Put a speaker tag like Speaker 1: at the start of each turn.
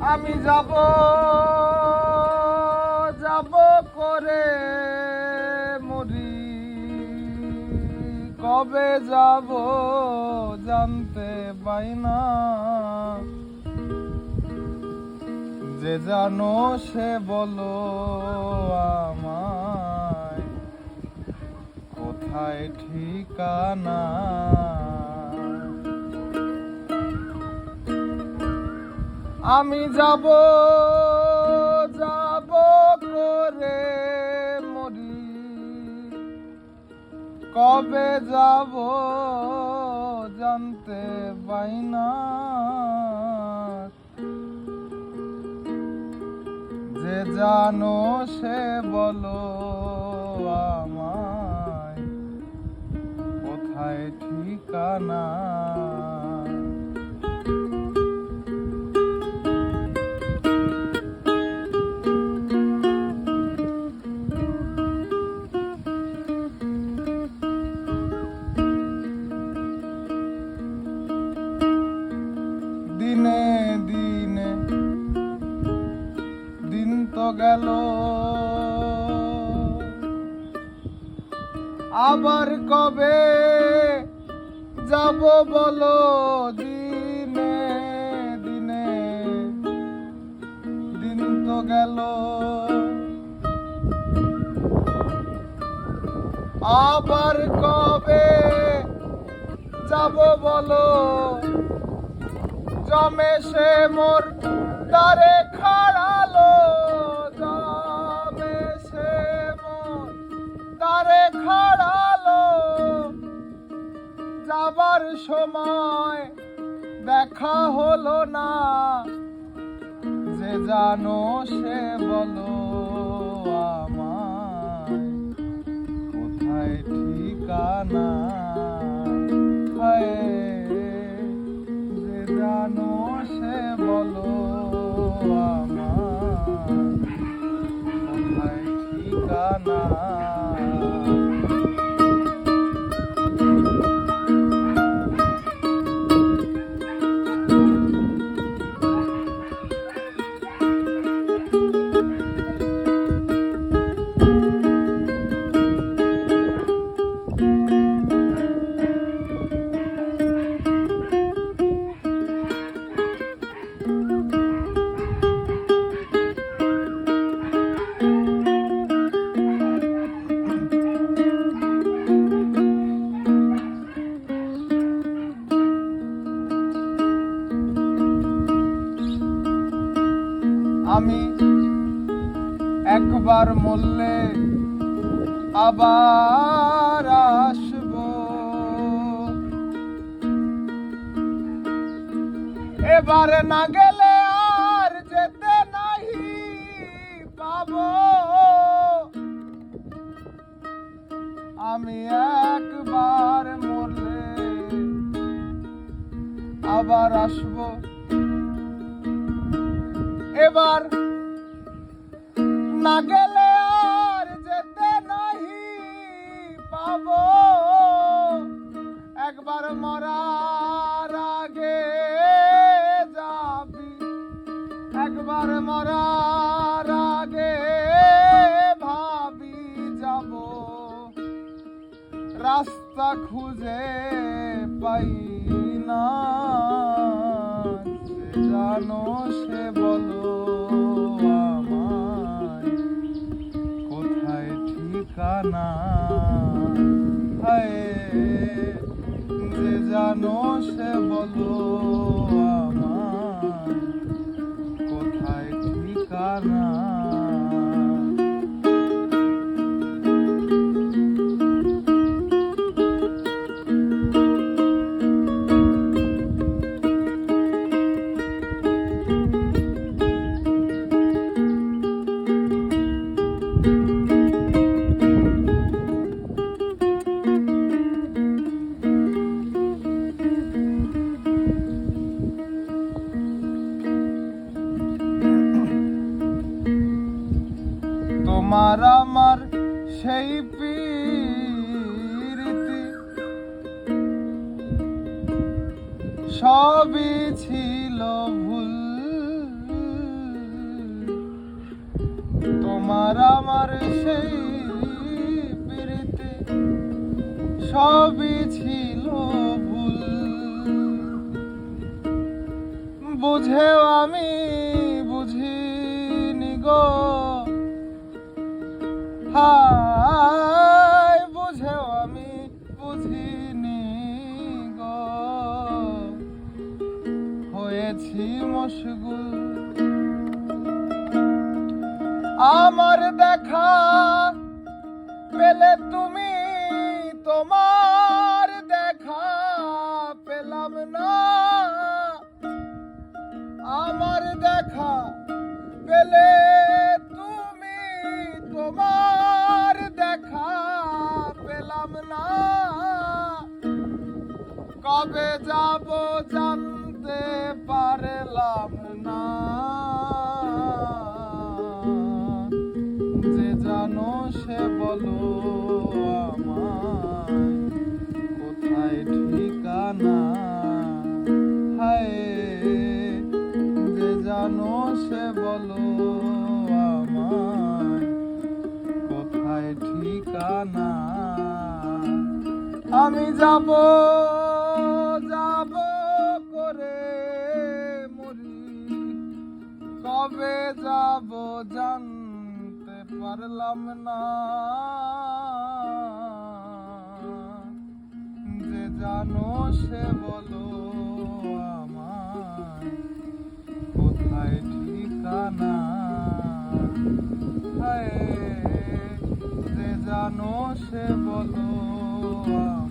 Speaker 1: আমি যাব যাব করে মরি। কবে যাব জানতে পাই না। যে জানো সে বলো আমায়, কোথায় ঠিকানা? আমি যাব যাব করে মরি। কবে যাব জানতে পাই না। যে জানো সে বলো আমায়, কোথায় ঠিকানা? আবার কবে যাব বলো দিনে দিনে? দিন তো গেল। আবার কবে যাব বলো? জমে সে মোর তারে খাড়ালো। না। যে জানো সে বলো আমায়, কোথায় ঠিকানা? যে জানো সে বলো আমার কোথায় ঠিকানা? আমি একবার মরলে আবার আসব। এবারে না গেলে আর যেতে নাহি পাবো। আমি একবার মরলে আবার আসব। এবার না গেলে আর যেতে নাহি পাবো। একবার মরার আগে যাবি। একবার মরার আগে ভাবি যাব। রাস্তা খুঁজে পাই না যে ঠিকানা? হায় যে জানো সে বলো আমার কোথায় ঠিকানা? thank you তোমার আমার সেই পীরিতি। সবই ছিল ভুল। তোমার, আমার সেই পীরিতি সবই ছিল ভুল। বুঝেও আমি বুঝিনি গো। হায় বুঝেও আমি বুঝিনি গো। হয়েছি মশগুল। আমার দেখা পেলে তুমি তোমার দেখা পেলাম না। আমার দেখা পেলে কবে যাব জানতে পারলাম না। যে জানো সে বলো কোথায় ঠিকানা? হায়, যে জানো সে বলো আমায়, কোথায় ঠিকানা? আমি যাব পারলাম না। যে জানো সে বলো আমার কোথায় ঠিকানা? হে যে জানো সে বলো আমার